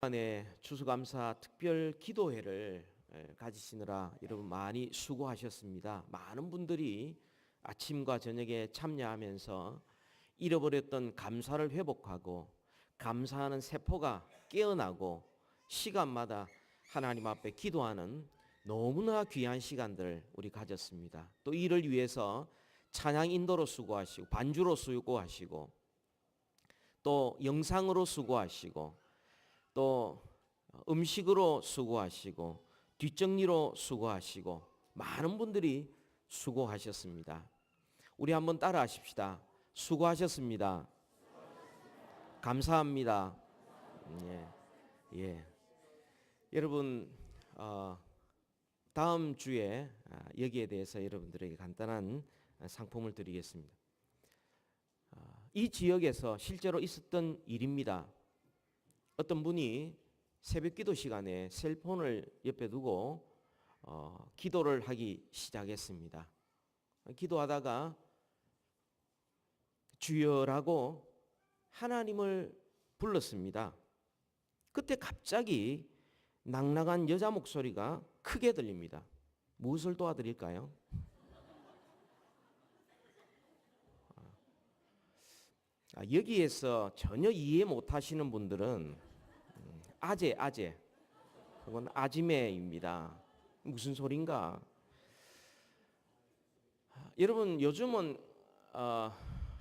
안에 추수감사 특별 기도회를 에, 가지시느라 여러분 많이 수고하셨습니다. 많은 분들이 아침과 저녁에 참여하면서 잃어버렸던 감사를 회복하고 감사하는 세포가 깨어나고 시간마다 하나님 앞에 기도하는 너무나 귀한 시간들 우리 가졌습니다. 또 이를 위해서 찬양 인도로 수고하시고 반주로 수고하시고 또 영상으로 수고하시고 또 음식으로 수고하시고 뒷정리로 수고하시고 많은 분들이 수고하셨습니다. 우리 한번 따라 하십시다. 수고하셨습니다. 감사합니다. 예, 예. 여러분 어, 다음 주에 아, 여기에 대해서 여러분들에게 간단한 상품을 드리겠습니다. 아, 이 지역에서 실제로 있었던 일입니다. 어떤 분이 새벽 기도 시간에 셀폰을 옆에 두고 어, 기도를 하기 시작했습니다. 기도하다가 주여라고 하나님을 불렀습니다. 그때 갑자기 낭랑한 여자 목소리가 크게 들립니다. 무엇을 도와드릴까요? 아, 여기에서 전혀 이해 못하시는 분들은 음, 아재 아재 혹은 아지매입니다. 무슨 소린가? 아, 여러분 요즘은 어,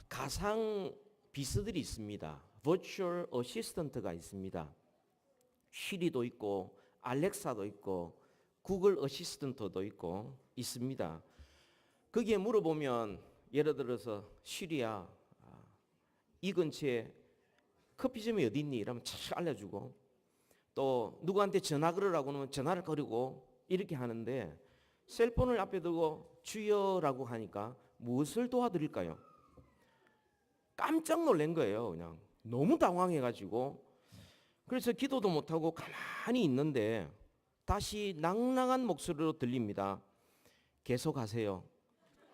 가상 비스들이 있습니다. Virtual Assistant가 있습니다. 시리도 있고 알렉사도 있고 구글 어시스턴트도 있고 있습니다. 거기에 물어보면 예를 들어서 시리야 아, 이 근처에 커피점이 어디 있니? 이러면 착 알려주고 또 누구한테 전화 걸으라고 하면 전화를 걸고 이렇게 하는데 셀폰을 앞에 두고 주여라고 하니까 무엇을 도와드릴까요? 깜짝 놀란 거예요. 그냥 너무 당황해가지고 그래서 기도도 못하고 가만히 있는데 다시 낭랑한 목소리로 들립니다. 계속 하세요.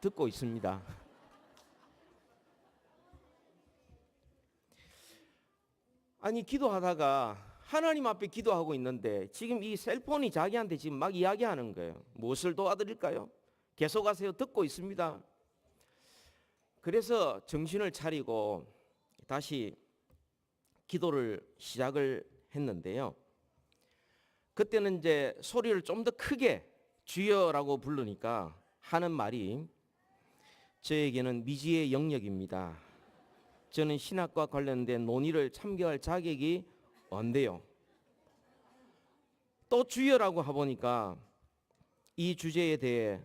듣고 있습니다. 아니 기도하다가 하나님 앞에 기도하고 있는데 지금 이 셀폰이 자기한테 지금 막 이야기하는 거예요. 무엇을 도와드릴까요? 계속하세요. 듣고 있습니다. 그래서 정신을 차리고 다시 기도를 시작을 했는데요. 그때는 이제 소리를 좀 더 크게 주여라고 부르니까 하는 말이 저에게는 미지의 영역입니다. 저는 신학과 관련된 논의를 참여할 자격이 없대요. 또 주여라고 해보니까 이 주제에 대해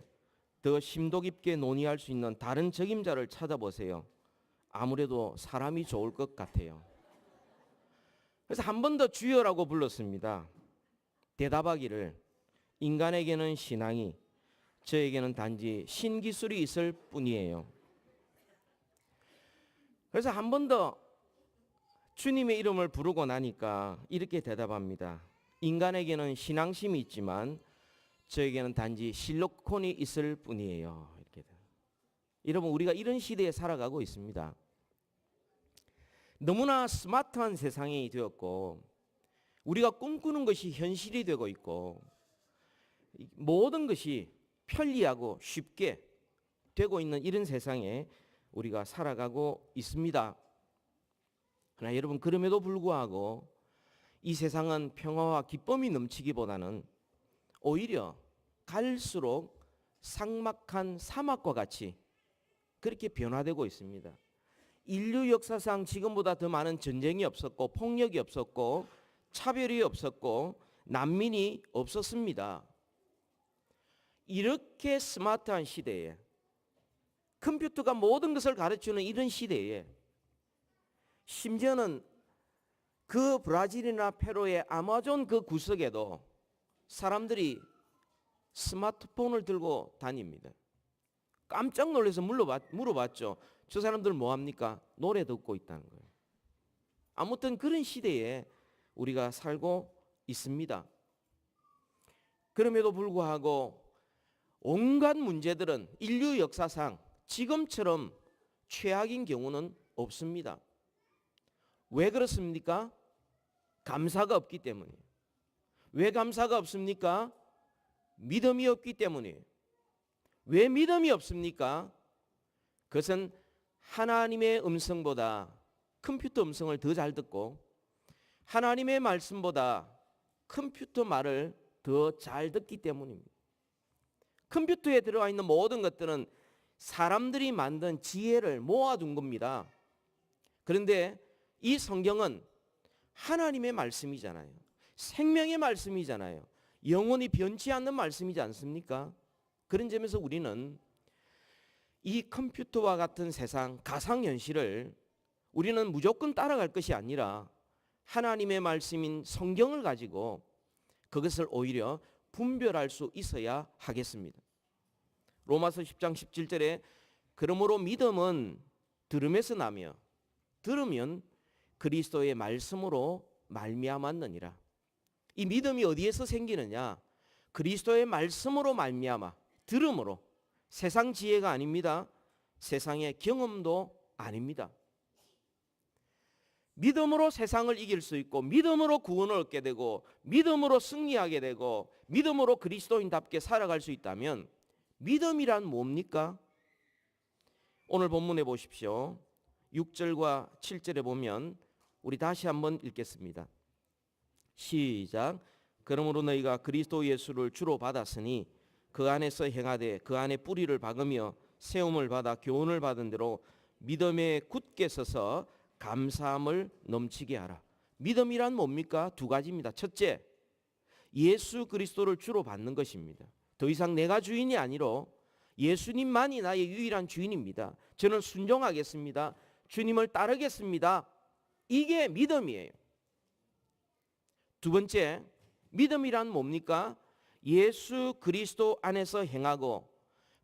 더 심도 깊게 논의할 수 있는 다른 적임자를 찾아보세요. 아무래도 사람이 좋을 것 같아요. 그래서 한 번 더 주여라고 불렀습니다. 대답하기를 인간에게는 신앙이 저에게는 단지 신기술이 있을 뿐이에요. 그래서 한 번 더 주님의 이름을 부르고 나니까 이렇게 대답합니다. 인간에게는 신앙심이 있지만 저에게는 단지 실로콘이 있을 뿐이에요. 이렇게. 여러분 우리가 이런 시대에 살아가고 있습니다. 너무나 스마트한 세상이 되었고 우리가 꿈꾸는 것이 현실이 되고 있고 모든 것이 편리하고 쉽게 되고 있는 이런 세상에 우리가 살아가고 있습니다. 그러나 여러분 그럼에도 불구하고 이 세상은 평화와 기쁨이 넘치기보다는 오히려 갈수록 삭막한 사막과 같이 그렇게 변화되고 있습니다. 인류 역사상 지금보다 더 많은 전쟁이 없었고 폭력이 없었고 차별이 없었고 난민이 없었습니다. 이렇게 스마트한 시대에 컴퓨터가 모든 것을 가르치는 이런 시대에 심지어는 그 브라질이나 페루의 아마존 그 구석에도 사람들이 스마트폰을 들고 다닙니다. 깜짝 놀라서 물어봤, 물어봤 죠. 저 사람들 뭐 합니까? 노래 듣고 있다는 거예요. 아무튼 그런 시대에 우리가 살고 있습니다. 그럼에도 불구하고 온갖 문제들은 인류 역사상 지금처럼 최악인 경우는 없습니다. 왜 그렇습니까? 감사가 없기 때문에. 왜 감사가 없습니까? 믿음이 없기 때문에. 왜 믿음이 없습니까? 그것은 하나님의 음성보다 컴퓨터 음성을 더 잘 듣고 하나님의 말씀보다 컴퓨터 말을 더 잘 듣기 때문입니다. 컴퓨터에 들어가 있는 모든 것들은 사람들이 만든 지혜를 모아둔 겁니다. 그런데 이 성경은 하나님의 말씀이잖아요. 생명의 말씀이잖아요. 영원히 변치 않는 말씀이지 않습니까? 그런 점에서 우리는 이 컴퓨터와 같은 세상 가상 현실을 우리는 무조건 따라갈 것이 아니라 하나님의 말씀인 성경을 가지고 그것을 오히려 분별할 수 있어야 하겠습니다. 로마서 10장 17절에 그러므로 믿음은 들음에서 나며 들으면 그리스도의 말씀으로 말미암았느니라. 이 믿음이 어디에서 생기느냐? 그리스도의 말씀으로 말미암아 들음으로 세상 지혜가 아닙니다. 세상의 경험도 아닙니다. 믿음으로 세상을 이길 수 있고 믿음으로 구원을 얻게 되고 믿음으로 승리하게 되고 믿음으로 그리스도인답게 살아갈 수 있다면 믿음이란 뭡니까? 오늘 본문에 보십시오. 6절과 7절에 보면 우리 다시 한번 읽겠습니다. 시작. 그러므로 너희가 그리스도 예수를 주로 받았으니 그 안에서 행하되 그 안에 뿌리를 박으며 세움을 받아 교훈을 받은 대로 믿음에 굳게 서서 감사함을 넘치게 하라. 믿음이란 뭡니까? 두 가지입니다. 첫째, 예수 그리스도를 주로 받는 것입니다. 더 이상 내가 주인이 아니로 예수님만이 나의 유일한 주인입니다. 저는 순종하겠습니다. 주님을 따르겠습니다. 이게 믿음이에요. 두 번째, 믿음이란 뭡니까? 예수 그리스도 안에서 행하고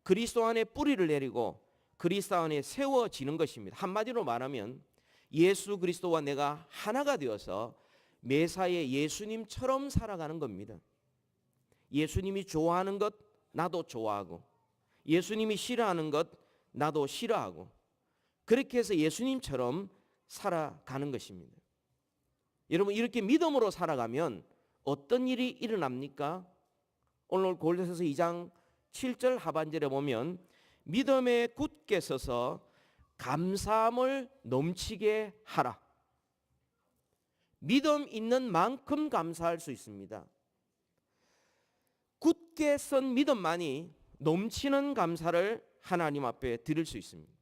그리스도 안에 뿌리를 내리고 그리스도 안에 세워지는 것입니다. 한마디로 말하면 예수 그리스도와 내가 하나가 되어서 매사에 예수님처럼 살아가는 겁니다. 예수님이 좋아하는 것 나도 좋아하고 예수님이 싫어하는 것 나도 싫어하고 그렇게 해서 예수님처럼 살아가는 것입니다. 여러분 이렇게 믿음으로 살아가면 어떤 일이 일어납니까? 오늘 골로새서 2장 7절 하반절에 보면 믿음에 굳게 서서 감사함을 넘치게 하라. 믿음 있는 만큼 감사할 수 있습니다. 굳게 선 믿음만이 넘치는 감사를 하나님 앞에 드릴 수 있습니다.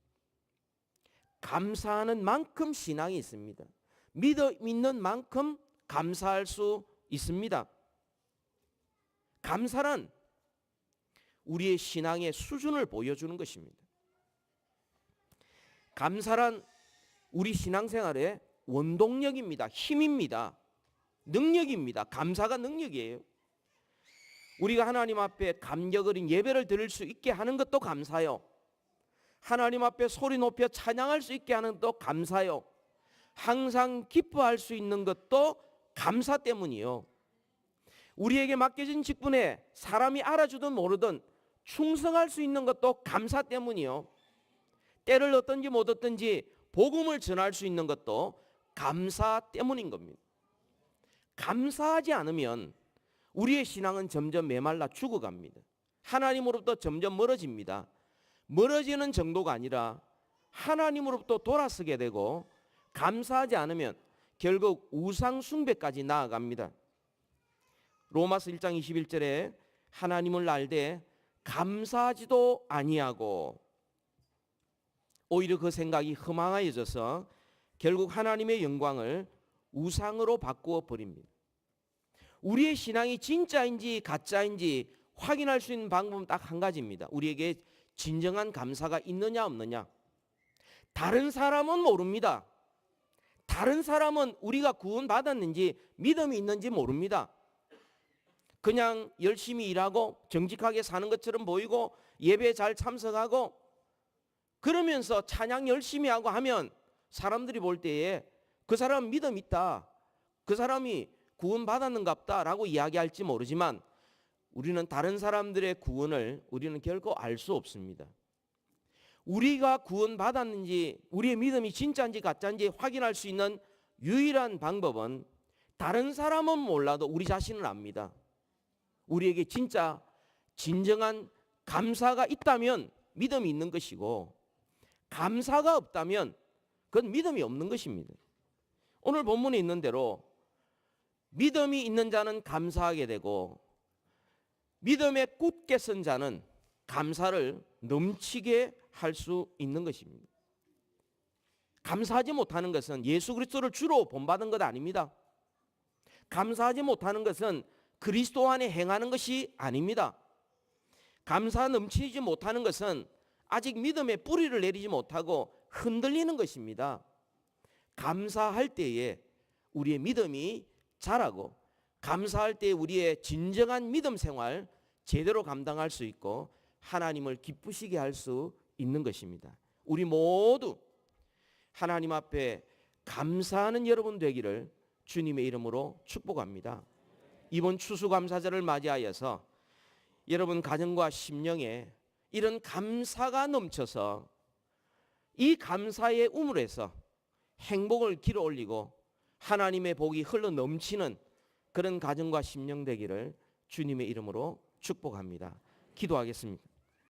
감사하는 만큼 신앙이 있습니다. 믿음 있는 만큼 감사할 수 있습니다. 감사란 우리의 신앙의 수준을 보여주는 것입니다. 감사란 우리 신앙생활의 원동력입니다. 힘입니다. 능력입니다. 감사가 능력이에요. 우리가 하나님 앞에 감격 어린 예배를 드릴 수 있게 하는 것도 감사요. 하나님 앞에 소리 높여 찬양할 수 있게 하는 것도 감사요. 항상 기뻐할 수 있는 것도 감사 때문이요. 우리에게 맡겨진 직분에 사람이 알아주든 모르든 충성할 수 있는 것도 감사 때문이요. 때를 얻든지 못 얻든지 복음을 전할 수 있는 것도 감사 때문인 겁니다. 감사하지 않으면 우리의 신앙은 점점 메말라 죽어갑니다. 하나님으로부터 점점 멀어집니다. 멀어지는 정도가 아니라 하나님으로부터 돌아서게 되고 감사하지 않으면 결국 우상 숭배까지 나아갑니다. 로마서 1장 21절에 하나님을 알되 감사하지도 아니하고 오히려 그 생각이 허망하여져서 결국 하나님의 영광을 우상으로 바꾸어 버립니다. 우리의 신앙이 진짜인지 가짜인지 확인할 수 있는 방법은 딱 한 가지입니다. 우리에게 진정한 감사가 있느냐 없느냐. 다른 사람은 모릅니다. 다른 사람은 우리가 구원받았는지 믿음이 있는지 모릅니다. 그냥 열심히 일하고 정직하게 사는 것처럼 보이고 예배 잘 참석하고 그러면서 찬양 열심히 하고 하면 사람들이 볼 때에 그 사람 믿음 있다. 그 사람이 구원받았는갑다라고 이야기할지 모르지만 우리는 다른 사람들의 구원을 우리는 결코 알 수 없습니다. 우리가 구원받았는지 우리의 믿음이 진짜인지 가짜인지 확인할 수 있는 유일한 방법은 다른 사람은 몰라도 우리 자신은 압니다. 우리에게 진짜 진정한 감사가 있다면 믿음이 있는 것이고 감사가 없다면 그건 믿음이 없는 것입니다. 오늘 본문에 있는 대로 믿음이 있는 자는 감사하게 되고 믿음에 굳게 선 자는 감사를 넘치게 할 수 있는 것입니다. 감사하지 못하는 것은 예수 그리스도를 주로 본받은 것 아닙니다. 감사하지 못하는 것은 그리스도 안에 행하는 것이 아닙니다. 감사 넘치지 못하는 것은 아직 믿음의 뿌리를 내리지 못하고 흔들리는 것입니다. 감사할 때에 우리의 믿음이 자라고 감사할 때 우리의 진정한 믿음 생활 제대로 감당할 수 있고 하나님을 기쁘시게 할 수 있는 것입니다. 우리 모두 하나님 앞에 감사하는 여러분 되기를 주님의 이름으로 축복합니다. 이번 추수감사절을 맞이하여서 여러분 가정과 심령에 이런 감사가 넘쳐서 이 감사의 우물에서 행복을 길어 올리고 하나님의 복이 흘러 넘치는 그런 가정과 심령 되기를 주님의 이름으로 축복합니다. 기도하겠습니다.